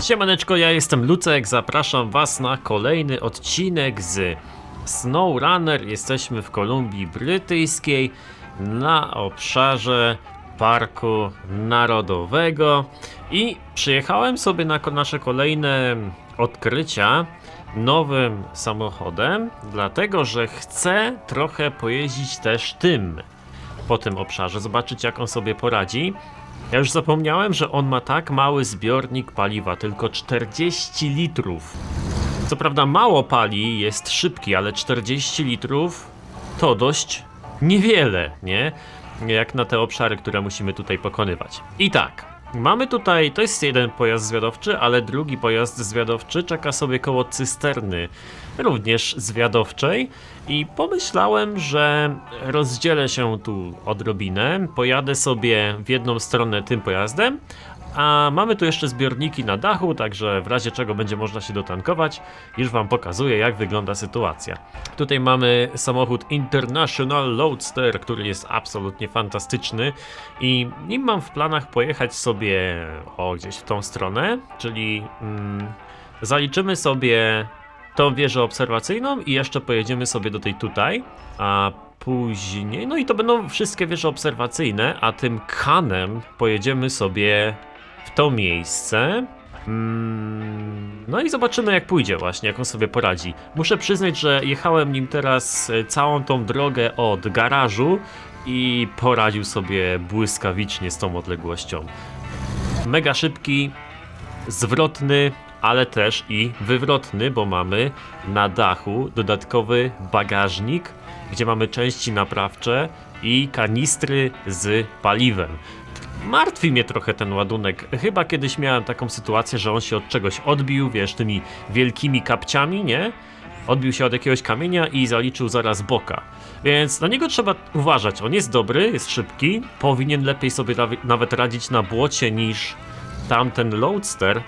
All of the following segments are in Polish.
Siemaneczko, ja jestem Lucek, zapraszam was na kolejny odcinek z SnowRunner. Jesteśmy w Kolumbii Brytyjskiej na obszarze Parku Narodowego i przyjechałem sobie na nasze kolejne odkrycia nowym samochodem, dlatego że chcę trochę pojeździć też tym po tym obszarze, zobaczyć jak on sobie poradzi. Ja już zapomniałem, że on ma tak mały zbiornik paliwa, tylko 40 litrów. Co prawda mało pali, jest szybki, ale 40 litrów to dość niewiele, nie? Jak na te obszary, które musimy tutaj pokonywać. I tak, mamy tutaj, to jest jeden pojazd zwiadowczy, ale drugi pojazd zwiadowczy czeka sobie koło cysterny, również zwiadowczej. I pomyślałem, że rozdzielę się tu odrobinę, pojadę sobie w jedną stronę tym pojazdem, a mamy tu jeszcze zbiorniki na dachu, także w razie czego będzie można się dotankować. Już Wam pokazuję, jak wygląda sytuacja. Tutaj mamy samochód International Loadster, który jest absolutnie fantastyczny i nim mam w planach pojechać sobie o gdzieś w tą stronę, czyli mm, zaliczymy sobie tą wieżę obserwacyjną i jeszcze pojedziemy sobie do tej tutaj, a później, no i to będą wszystkie wieże obserwacyjne, a tym kanem pojedziemy sobie to miejsce. Mm, No i zobaczymy jak pójdzie właśnie, jak on sobie poradzi. Muszę przyznać, że jechałem nim teraz e, całą tą drogę od garażu i poradził sobie błyskawicznie z tą odległością. Mega szybki, zwrotny, ale też i wywrotny, bo mamy na dachu dodatkowy bagażnik, gdzie mamy części naprawcze i kanistry z paliwem. Martwi mnie trochę ten ładunek. Chyba kiedyś miałem taką sytuację, że on się od czegoś odbił, wiesz, tymi wielkimi kapciami, nie? Odbił się od jakiegoś kamienia i zaliczył zaraz boka. Więc na niego trzeba uważać. On jest dobry, jest szybki, powinien lepiej sobie nawet radzić na błocie niż tamten Loadster,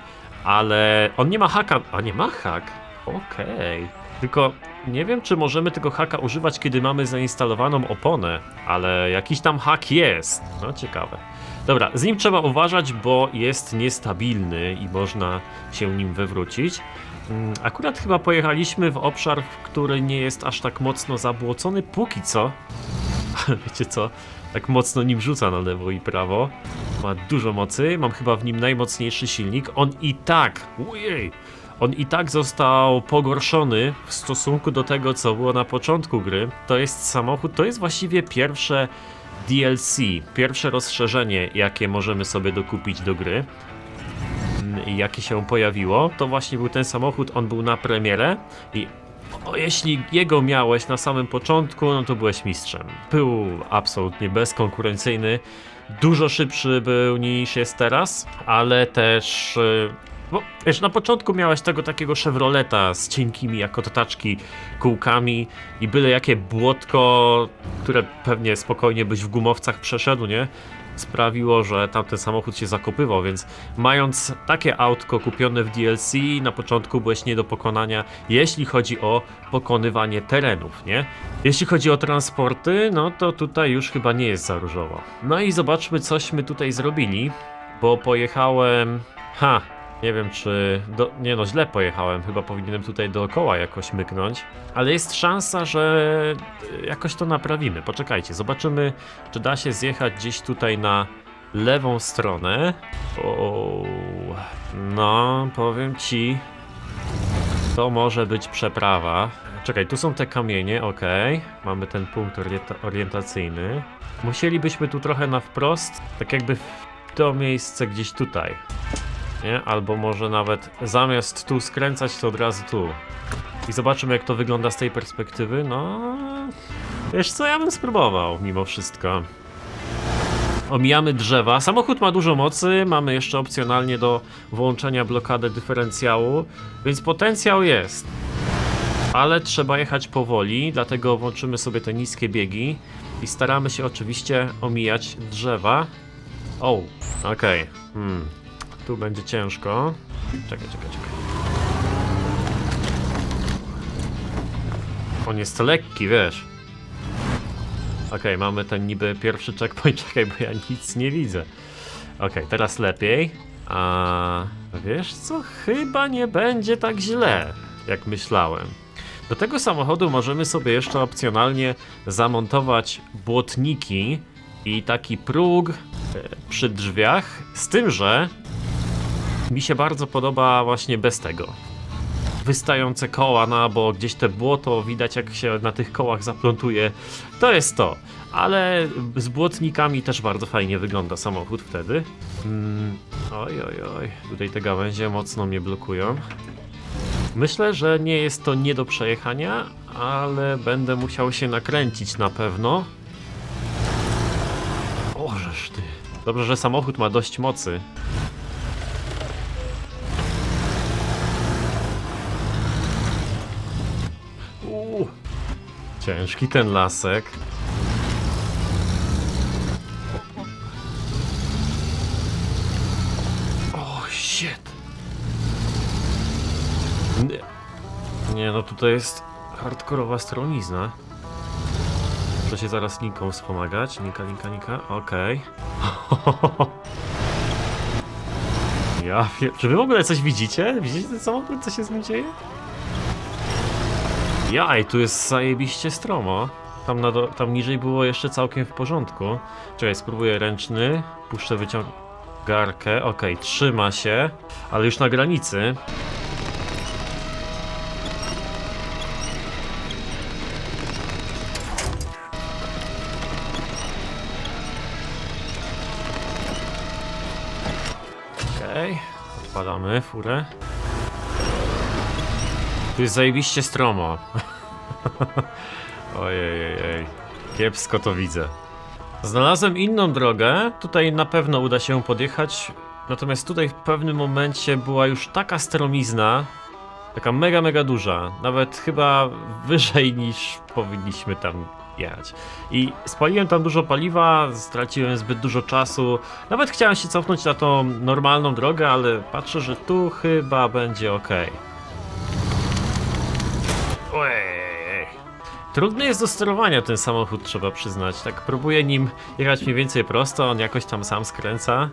ale on nie ma haka. A nie ma hak? Okej. Tylko nie wiem, czy możemy tego haka używać, kiedy mamy zainstalowaną oponę, ale jakiś tam hak jest. No ciekawe. Dobra, z nim trzeba uważać, bo jest niestabilny i można się nim wywrócić. Mm, Akurat chyba pojechaliśmy w obszar, który nie jest aż tak mocno zabłocony, póki co. Wiecie co? Tak mocno nim rzuca na lewo i prawo. Ma dużo mocy, mam chyba w nim najmocniejszy silnik. On i tak, ujej, on i tak został pogorszony w stosunku do tego, co było na początku gry. To jest samochód, to jest właściwie pierwsze DLC, pierwsze rozszerzenie, jakie możemy sobie dokupić do gry. Mm, Jakie się pojawiło, to właśnie był ten samochód, on był na premierę i o, jeśli jego miałeś na samym początku, no to byłeś mistrzem. Był absolutnie bezkonkurencyjny, dużo szybszy był niż jest teraz, ale też. Bo wiesz, na początku miałeś tego takiego Chevroleta z cienkimi jak otaczki kółkami i byle jakie błotko, które pewnie spokojnie byś w gumowcach przeszedł, nie? Sprawiło, że tamten samochód się zakopywał, więc mając takie autko kupione w DLC, na początku byłeś nie do pokonania, jeśli chodzi o pokonywanie terenów, nie? Jeśli chodzi o transporty, no to tutaj już chyba nie jest za różowo. No i zobaczmy, cośmy tutaj zrobili, bo pojechałem. Ha, nie wiem czy. Do... Nie no, źle pojechałem. Chyba powinienem tutaj dookoła jakoś myknąć. Ale jest szansa, że jakoś to naprawimy. Poczekajcie, zobaczymy, czy da się zjechać gdzieś tutaj na lewą stronę. O, no, powiem ci. To może być przeprawa. Czekaj, tu są te kamienie, okej. Mamy ten punkt orienta- orientacyjny. Musielibyśmy tu trochę na wprost, tak jakby w to miejsce gdzieś tutaj. Nie? Albo może nawet zamiast tu skręcać, to od razu tu. I zobaczymy, jak to wygląda z tej perspektywy. No. Wiesz co, ja bym spróbował mimo wszystko. Omijamy drzewa. Samochód ma dużo mocy, mamy jeszcze opcjonalnie do włączenia blokadę dyferencjału, więc potencjał jest. Ale trzeba jechać powoli, dlatego włączymy sobie te niskie biegi i staramy się oczywiście omijać drzewa. O, okej. Hmm. Tu będzie ciężko. Czekaj, czekaj, czekaj. On jest lekki, wiesz. Okej, mamy ten niby pierwszy checkpoint. Czekaj, bo ja nic nie widzę. Okej, teraz lepiej. A Wiesz co, chyba nie będzie tak źle, jak myślałem. Do tego samochodu możemy sobie jeszcze opcjonalnie zamontować błotniki i taki próg e, przy drzwiach, z tym, że mi się bardzo podoba właśnie bez tego. Wystające koła na bok, gdzieś te błoto widać jak się na tych kołach zaplątuje. To jest to. Ale z błotnikami też bardzo fajnie wygląda samochód wtedy. Mm, oj, oj, oj. Tutaj te gałęzie mocno mnie blokują. Myślę, że nie jest to nie do przejechania, ale będę musiał się nakręcić na pewno. Ożeż ty. Dobrze, że samochód ma dość mocy. Ciężki ten lasek. O, shit. Nie. Nie, no tutaj jest hardkorowa stronizna. Muszę się zaraz linką wspomagać. Linka, linka, linka. Okej. Ja wie... Czy wy w ogóle coś widzicie? Widzicie samochód? Co się z nim dzieje? Jaj, tu jest zajebiście stromo. Tam, na do... Tam niżej było jeszcze całkiem w porządku. Czekaj, spróbuję ręczny. Puszczę wyciągarkę. Okej, trzyma się. Ale już na granicy. Okej, odpalamy furę. Tu jest zajebiście stromo. Ojej, kiepsko to widzę. Znalazłem inną drogę, tutaj na pewno uda się podjechać, natomiast tutaj w pewnym momencie była już taka stromizna, taka mega, mega duża, nawet chyba wyżej niż powinniśmy tam jechać. I spaliłem tam dużo paliwa, straciłem zbyt dużo czasu, nawet chciałem się cofnąć na tą normalną drogę, ale patrzę, że tu chyba będzie ok. Trudny jest do sterowania ten samochód, trzeba przyznać. Tak próbuję nim jechać mniej więcej prosto, on jakoś tam sam skręca.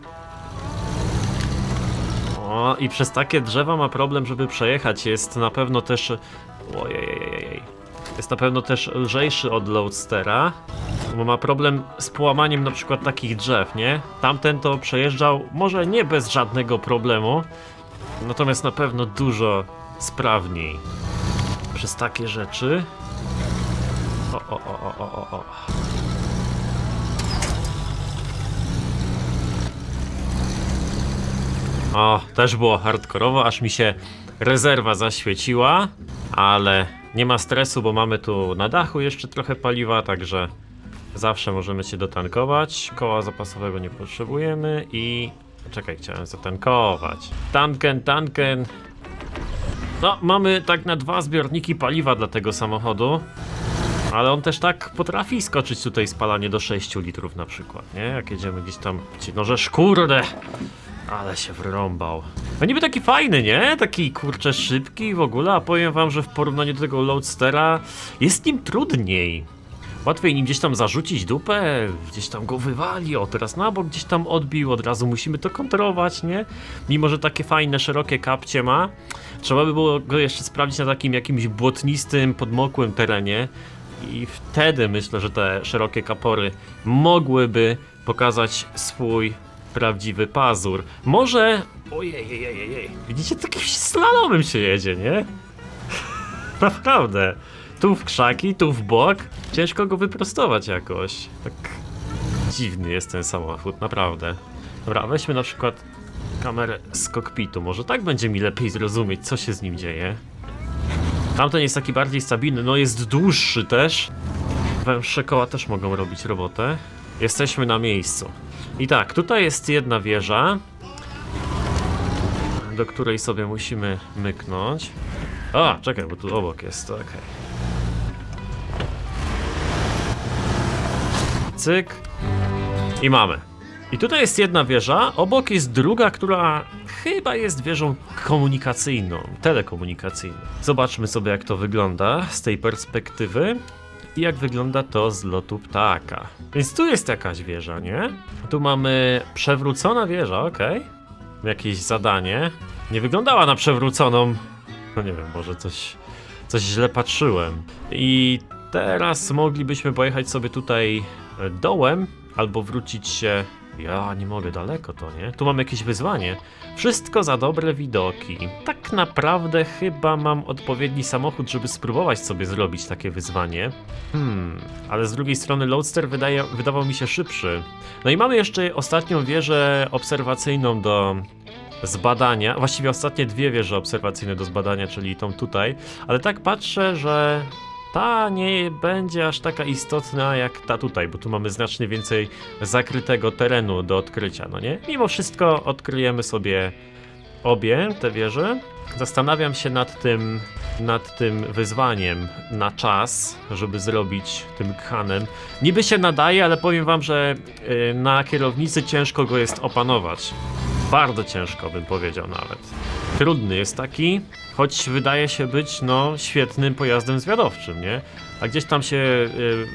O, i przez takie drzewa ma problem, żeby przejechać. Jest na pewno też... Ojej. Jest na pewno też lżejszy od Loadstera, bo ma problem z połamaniem na przykład takich drzew, nie? Tamten to przejeżdżał może nie bez żadnego problemu, natomiast na pewno dużo sprawniej przez takie rzeczy. O, o, o, o, o, też było hardkorowo, aż mi się rezerwa zaświeciła, ale nie ma stresu, bo mamy tu na dachu jeszcze trochę paliwa, także zawsze możemy się dotankować. Koła zapasowego nie potrzebujemy i... Czekaj, chciałem zatankować. Tanken, tanken. No, mamy tak na dwa zbiorniki paliwa dla tego samochodu. Ale on też tak potrafi skoczyć tutaj spalanie do 6 litrów na przykład, nie? Jak jedziemy gdzieś tam... No żeż kurde! Ale się wrąbał. No niby taki fajny, nie? Taki kurczę szybki w ogóle, a powiem wam, że w porównaniu do tego Loadstera jest nim trudniej. Łatwiej nim gdzieś tam zarzucić dupę, gdzieś tam go wywali, o teraz na bok gdzieś tam odbił, od razu musimy to kontrolować, nie? Mimo, że takie fajne, szerokie kapcie ma, trzeba by było go jeszcze sprawdzić na takim jakimś błotnistym, podmokłym terenie i wtedy myślę, że te szerokie kapory mogłyby pokazać swój prawdziwy pazur. Może... Ojej, ojej, ojej, widzicie, takim slalomem się jedzie, nie? Naprawdę. Tu w krzaki, tu w bok. Ciężko go wyprostować jakoś. Tak dziwny jest ten samochód, naprawdę. Dobra, weźmy na przykład kamerę z kokpitu. Może tak będzie mi lepiej zrozumieć, co się z nim dzieje. Tamten jest taki bardziej stabilny, no jest dłuższy też. Węższe koła też mogą robić robotę. Jesteśmy na miejscu. I tak, tutaj jest jedna wieża, do której sobie musimy myknąć. A, czekaj, bo tu obok jest, okej. Cyk. I mamy. I tutaj jest jedna wieża, obok jest druga, która chyba jest wieżą komunikacyjną, telekomunikacyjną. Zobaczmy sobie jak to wygląda z tej perspektywy i jak wygląda to z lotu ptaka. Więc tu jest jakaś wieża, nie? Tu mamy przewrócona wieża, okej. jakieś zadanie. Nie wyglądała na przewróconą. No nie wiem, może coś, coś źle patrzyłem. I teraz moglibyśmy pojechać sobie tutaj dołem, albo wrócić się. Ja nie mogę daleko to, nie? Tu mam jakieś wyzwanie. Wszystko za dobre widoki. Tak naprawdę chyba mam odpowiedni samochód, żeby spróbować sobie zrobić takie wyzwanie. Hmm, ale z drugiej strony Loadster wydaje, wydawał mi się szybszy. No i mamy jeszcze ostatnią wieżę obserwacyjną do zbadania. Właściwie ostatnie dwie wieże obserwacyjne do zbadania, czyli tą tutaj. Ale tak patrzę, że ta nie będzie aż taka istotna jak ta tutaj, bo tu mamy znacznie więcej zakrytego terenu do odkrycia, no nie? Mimo wszystko odkryjemy sobie obie te wieże. Zastanawiam się nad tym, nad tym wyzwaniem na czas, żeby zrobić tym khanem. Niby się nadaje, ale powiem wam, że y, na kierownicy ciężko go jest opanować. Bardzo ciężko bym powiedział nawet. Trudny jest taki, choć wydaje się być no świetnym pojazdem zwiadowczym, nie? A gdzieś tam się y,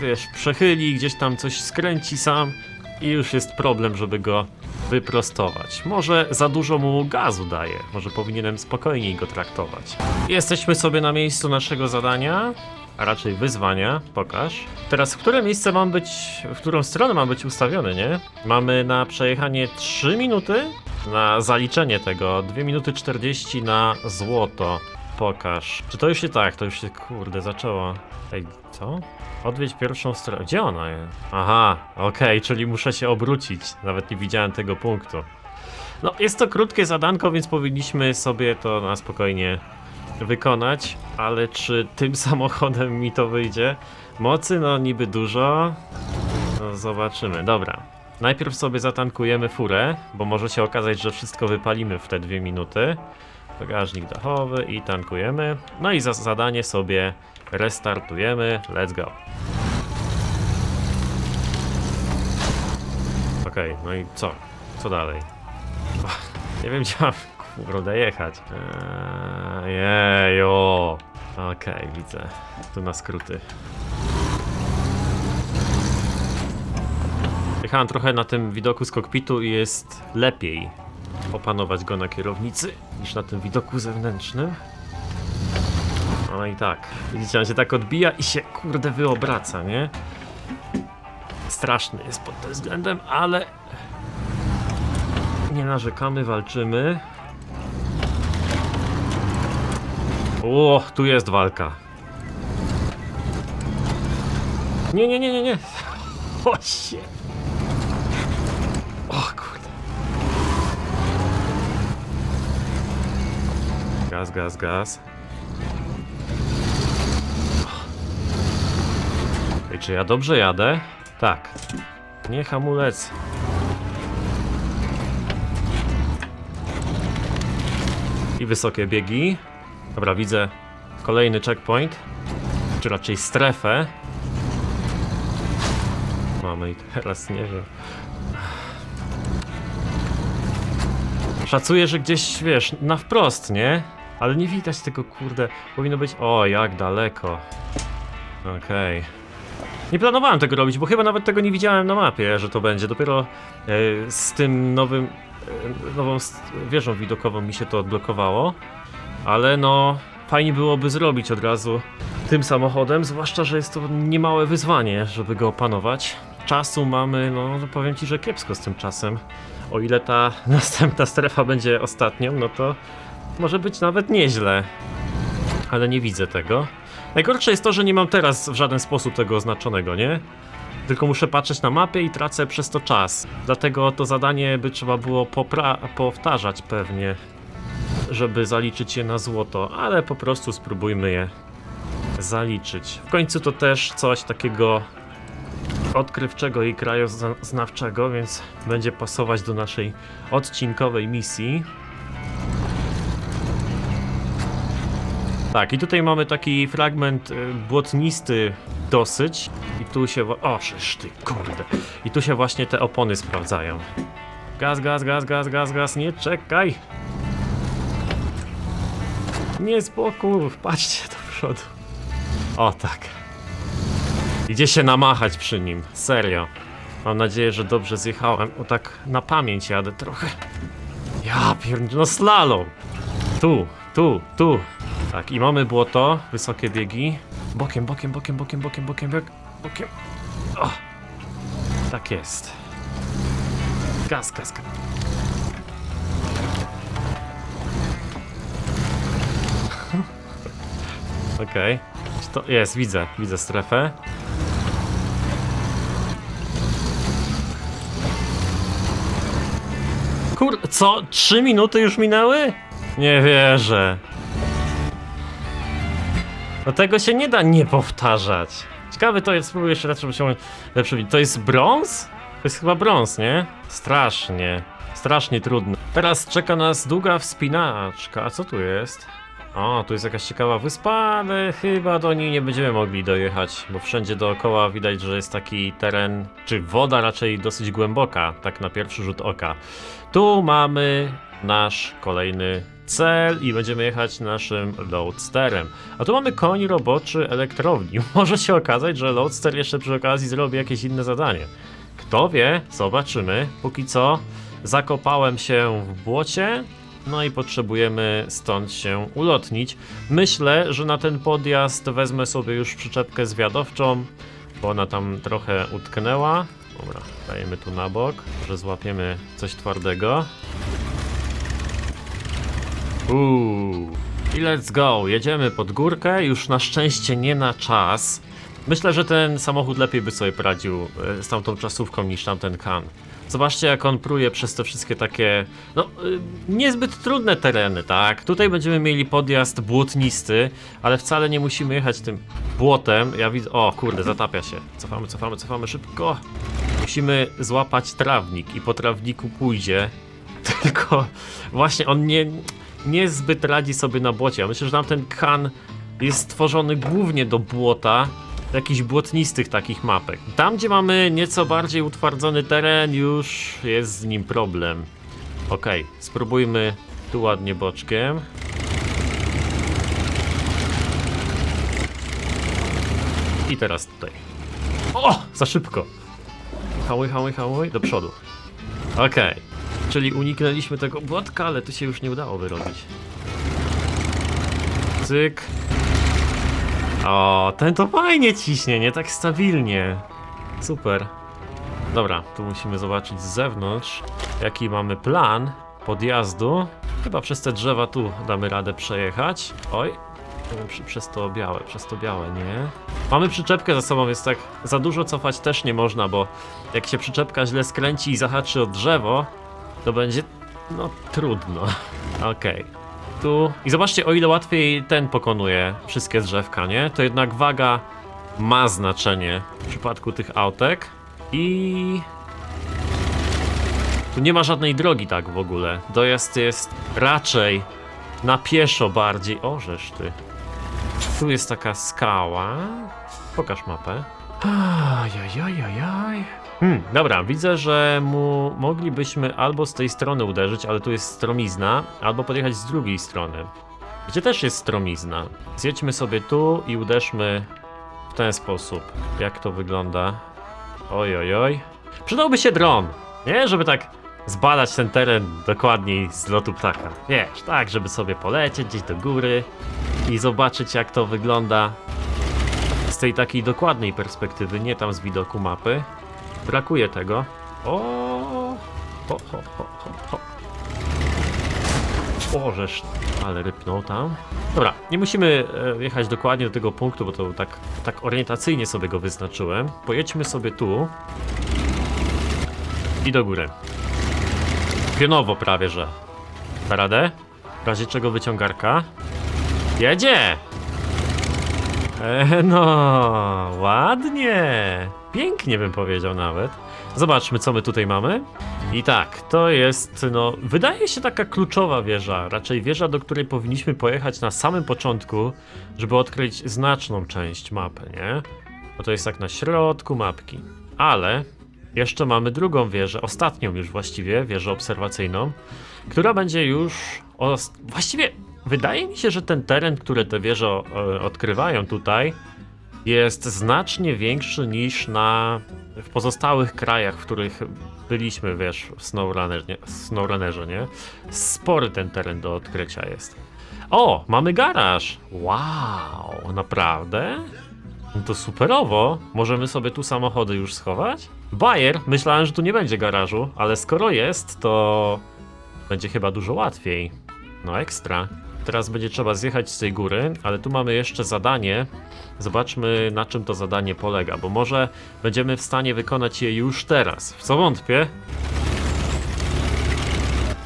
wiesz, przechyli, gdzieś tam coś skręci sam i już jest problem, żeby go wyprostować. Może za dużo mu gazu daje, może powinienem spokojniej go traktować. Jesteśmy sobie na miejscu naszego zadania, a raczej wyzwania, pokaż. Teraz w które miejsce mam być, w którą stronę mam być ustawiony, nie? Mamy na przejechanie 3 minuty, na zaliczenie tego 2 minuty 40 na złoto. Pokaż. Czy to już się tak, to już się kurde zaczęło. Ej, co? Odwiedź pierwszą stronę. Gdzie ona jest? Aha, okej, czyli muszę się obrócić. Nawet nie widziałem tego punktu. No, jest to krótkie zadanko, więc powinniśmy sobie to na spokojnie wykonać, ale czy tym samochodem mi to wyjdzie? Mocy, no niby dużo. No, zobaczymy. Dobra. Najpierw sobie zatankujemy furę, bo może się okazać, że wszystko wypalimy w te dwie minuty. Bagażnik dachowy i tankujemy. No i za zadanie sobie restartujemy. Let's go. Okej, no i co? Co dalej? Nie wiem, gdzie mam kurde jechać. Eee, jejo. Okej, widzę. Tu na skróty. Jechałem trochę na tym widoku z kokpitu i jest lepiej opanować go na kierownicy niż na tym widoku zewnętrznym. No i tak. Widzicie, on się tak odbija i się kurde wyobraca, nie? Straszny jest pod tym względem, ale nie narzekamy, walczymy. O, tu jest walka. Nie, nie, nie, nie, nie. O się. O kurde. Gaz, gaz, gaz. I czy ja dobrze jadę? Tak. Nie hamulec. I wysokie biegi. Dobra, widzę kolejny checkpoint. Czy raczej strefę. Mamy i teraz nie wiem. Szacuję, że gdzieś, wiesz, na wprost, nie? Ale nie widać tego, kurde. Powinno być... O, jak daleko. Okej. Nie planowałem tego robić, bo chyba nawet tego nie widziałem na mapie, że to będzie. Dopiero e, z tym nowym, e, nową wieżą widokową mi się to odblokowało. Ale no, fajnie byłoby zrobić od razu tym samochodem, zwłaszcza, że jest to niemałe wyzwanie, żeby go opanować. Czasu mamy, no no powiem ci, że kiepsko z tym czasem. O ile ta następna strefa będzie ostatnią, no to może być nawet nieźle. Ale nie widzę tego. Najgorsze jest to, że nie mam teraz w żaden sposób tego oznaczonego, nie? Tylko muszę patrzeć na mapę i tracę przez to czas. Dlatego to zadanie by trzeba było powtarzać pewnie, żeby zaliczyć je na złoto, ale po prostu spróbujmy je zaliczyć. W końcu to też coś takiego odkrywczego i krajoznawczego, więc będzie pasować do naszej odcinkowej misji. Tak, i tutaj mamy taki fragment y, błotnisty dosyć. I tu się. O, ty, kurde. I tu się właśnie te opony sprawdzają. Gaz, gaz, gaz, gaz, gaz, gaz, nie czekaj! Nie z boku, patrzcie do przodu. O, tak. Idzie się namachać przy nim, serio. Mam nadzieję, że dobrze zjechałem. O tak na pamięć jadę trochę. Ja pierd... no slalom. Tu, tu, tu. Tak, i mamy błoto, wysokie biegi. Bokiem, bokiem, bokiem, bokiem, bokiem, bokiem, bok- bokiem. O. Tak jest. Gaz, gaz, gaz. Okej. Czy To jest, widzę, widzę strefę. Kur... co? Trzy minuty już minęły? Nie wierzę. No tego się nie da nie powtarzać. Ciekawy to jest, spróbuję jeszcze żeby się lepszy. To jest brąz? To jest chyba brąz, nie? Strasznie. Strasznie trudno. Teraz czeka nas długa wspinaczka. A co tu jest? O, tu jest jakaś ciekawa wyspa, ale chyba do niej nie będziemy mogli dojechać, bo wszędzie dookoła widać, że jest taki teren, czy woda raczej dosyć głęboka, tak na pierwszy rzut oka. Tu mamy nasz kolejny cel i będziemy jechać naszym Loadsterem. A tu mamy koń roboczy elektrowni. Może się okazać, że Loadster jeszcze przy okazji zrobi jakieś inne zadanie. Kto wie, zobaczymy. Póki co zakopałem się w błocie, no i potrzebujemy stąd się ulotnić. Myślę, że na ten podjazd wezmę sobie już przyczepkę zwiadowczą, bo ona tam trochę utknęła. Dobra, dajemy tu na bok, że złapiemy coś twardego. Uuu. I let's go, jedziemy pod górkę, już na szczęście nie na czas. Myślę, że ten samochód lepiej by sobie poradził e, z tamtą czasówką niż tamten kan. Zobaczcie jak on pruje przez te wszystkie takie, no, y, niezbyt trudne tereny, tak? Tutaj będziemy mieli podjazd błotnisty, ale wcale nie musimy jechać tym błotem. Ja widzę, o kurde, zatapia się. Cofamy, cofamy, cofamy szybko. Musimy złapać trawnik i po trawniku pójdzie. Tylko właśnie on nie, niezbyt radzi sobie na błocie. Ja myślę, że tamten kan jest stworzony głównie do błota, jakichś błotnistych takich mapek. Tam, gdzie mamy nieco bardziej utwardzony teren, już jest z nim problem. Okej, spróbujmy tu ładnie boczkiem. I teraz tutaj. O! Za szybko. Hałuj, hałuj, hałuj, do przodu. Okej. Czyli uniknęliśmy tego błotka, ale tu się już nie udało wyrobić. Cyk. O, ten to fajnie ciśnie, nie tak stabilnie. Super. Dobra, tu musimy zobaczyć z zewnątrz, jaki mamy plan podjazdu. Chyba przez te drzewa tu damy radę przejechać. Oj, przez to białe, przez to białe, nie? Mamy przyczepkę za sobą, więc tak za dużo cofać też nie można, bo jak się przyczepka źle skręci i zahaczy o drzewo, to będzie, no, trudno. Okej. Tu. I zobaczcie, o ile łatwiej ten pokonuje wszystkie drzewka, nie? To jednak waga ma znaczenie w przypadku tych autek. I. Tu nie ma żadnej drogi tak w ogóle. Dojazd jest raczej na pieszo bardziej. O, żeż ty. Tu jest taka skała. Pokaż mapę. Ajajajajaj. Hmm, dobra, widzę, że mu moglibyśmy albo z tej strony uderzyć, ale tu jest stromizna, albo podjechać z drugiej strony, gdzie też jest stromizna. Zjedźmy sobie tu i uderzmy w ten sposób. Jak to wygląda? Oj, oj, oj. Przydałby się dron, nie? Żeby tak zbadać ten teren dokładniej z lotu ptaka. Wiesz, tak, żeby sobie polecieć gdzieś do góry i zobaczyć jak to wygląda z tej takiej dokładnej perspektywy, nie tam z widoku mapy. Brakuje tego. O, ho, ho, ho, ho, ho. O, żeż, ale rypnął tam. Dobra, nie musimy e, jechać dokładnie do tego punktu, bo to tak, tak orientacyjnie sobie go wyznaczyłem. Pojedźmy sobie tu i do góry. Pionowo prawie, że. Da radę? W razie czego wyciągarka. Jedzie! E, no, ładnie. Pięknie bym powiedział nawet. Zobaczmy, co my tutaj mamy. I tak, to jest, no, wydaje się taka kluczowa wieża. Raczej wieża, do której powinniśmy pojechać na samym początku, żeby odkryć znaczną część mapy, nie? Bo to jest tak na środku mapki. Ale jeszcze mamy drugą wieżę, ostatnią już właściwie, wieżę obserwacyjną, która będzie już. Właściwie wydaje mi się, że ten teren, który te wieże e, odkrywają tutaj, jest znacznie większy niż na w pozostałych krajach, w których byliśmy, wiesz, w SnowRunnerze, SnowRunnerze, nie? Spory ten teren do odkrycia jest. O, mamy garaż! Wow, naprawdę? No to superowo. Możemy sobie tu samochody już schować? Bayer, myślałem, że tu nie będzie garażu, ale skoro jest, to będzie chyba dużo łatwiej. No ekstra. Teraz będzie trzeba zjechać z tej góry, ale tu mamy jeszcze zadanie. Zobaczmy na czym to zadanie polega, bo może będziemy w stanie wykonać je już teraz. W co wątpię?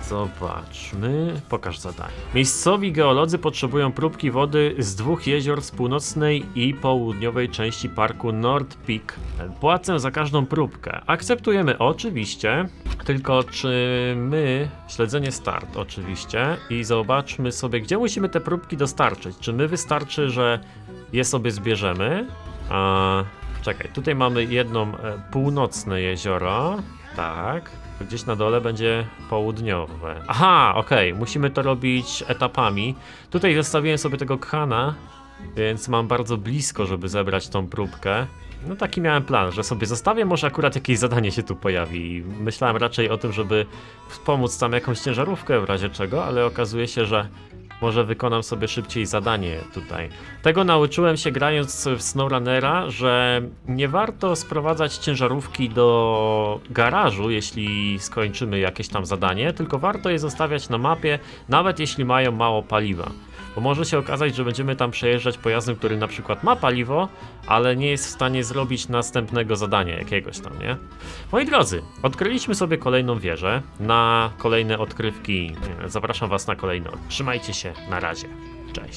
Zobaczmy. Pokaż zadanie. Miejscowi geolodzy potrzebują próbki wody z dwóch jezior z północnej i południowej części parku North Peak. Płacę za każdą próbkę. Akceptujemy oczywiście. Tylko czy my. Śledzenie start oczywiście. I zobaczmy sobie, gdzie musimy te próbki dostarczyć. Czy my wystarczy, że je sobie zbierzemy? A, czekaj, tutaj mamy jedną e, północne jezioro. Tak. Gdzieś na dole będzie południowe. Aha, okej, musimy to robić etapami. Tutaj zostawiłem sobie tego kana, więc mam bardzo blisko, żeby zebrać tą próbkę. No taki miałem plan, że sobie zostawię, może akurat jakieś zadanie się tu pojawi. Myślałem raczej o tym, żeby wspomóc tam jakąś ciężarówkę w razie czego, ale okazuje się, że może wykonam sobie szybciej zadanie tutaj. Tego nauczyłem się grając w SnowRunnera, że nie warto sprowadzać ciężarówki do garażu, jeśli skończymy jakieś tam zadanie, tylko warto je zostawiać na mapie, nawet jeśli mają mało paliwa. Bo może się okazać, że będziemy tam przejeżdżać pojazdem, który na przykład ma paliwo, ale nie jest w stanie zrobić następnego zadania jakiegoś tam, nie? Moi drodzy, odkryliśmy sobie kolejną wieżę. Na kolejne odkrywki zapraszam Was na kolejne. Trzymajcie się, na razie. Cześć.